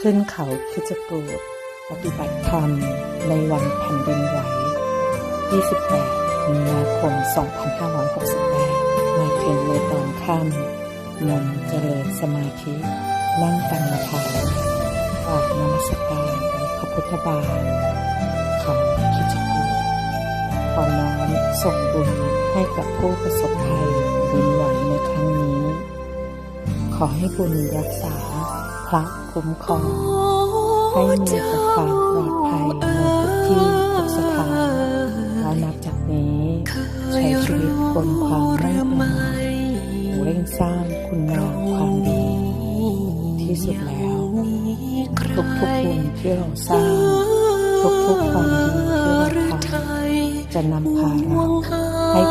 ขึ้นเขาคิจกูดปฏิบัติธรรมในวันแผ่นดินไหว 28 มีนาคม 2568 มาถึงในตอนค่ำนนเจริญสมาธิ นั่งกรรมฐานกราบนมัสการพระพุทธบาทเขาคิจกูดขอน้อมส่งบุญให้กับผู้ประสบภัยดินไหวในครั้งนี้ ขอให้บุญรักษา พระคุ้มครองให้มีแต่ความปลอดภัยในทุกที่ทุกสถานและนับจากนี้ใช้ชีวิตบนความไม่ประมาทเร่งสร้างคุณงามความดี ที่สุดแล้ว ทุกทุกๆบุญที่เราสร้าง ทุกทุกๆความดีที่เราทำจะนำพาเราให้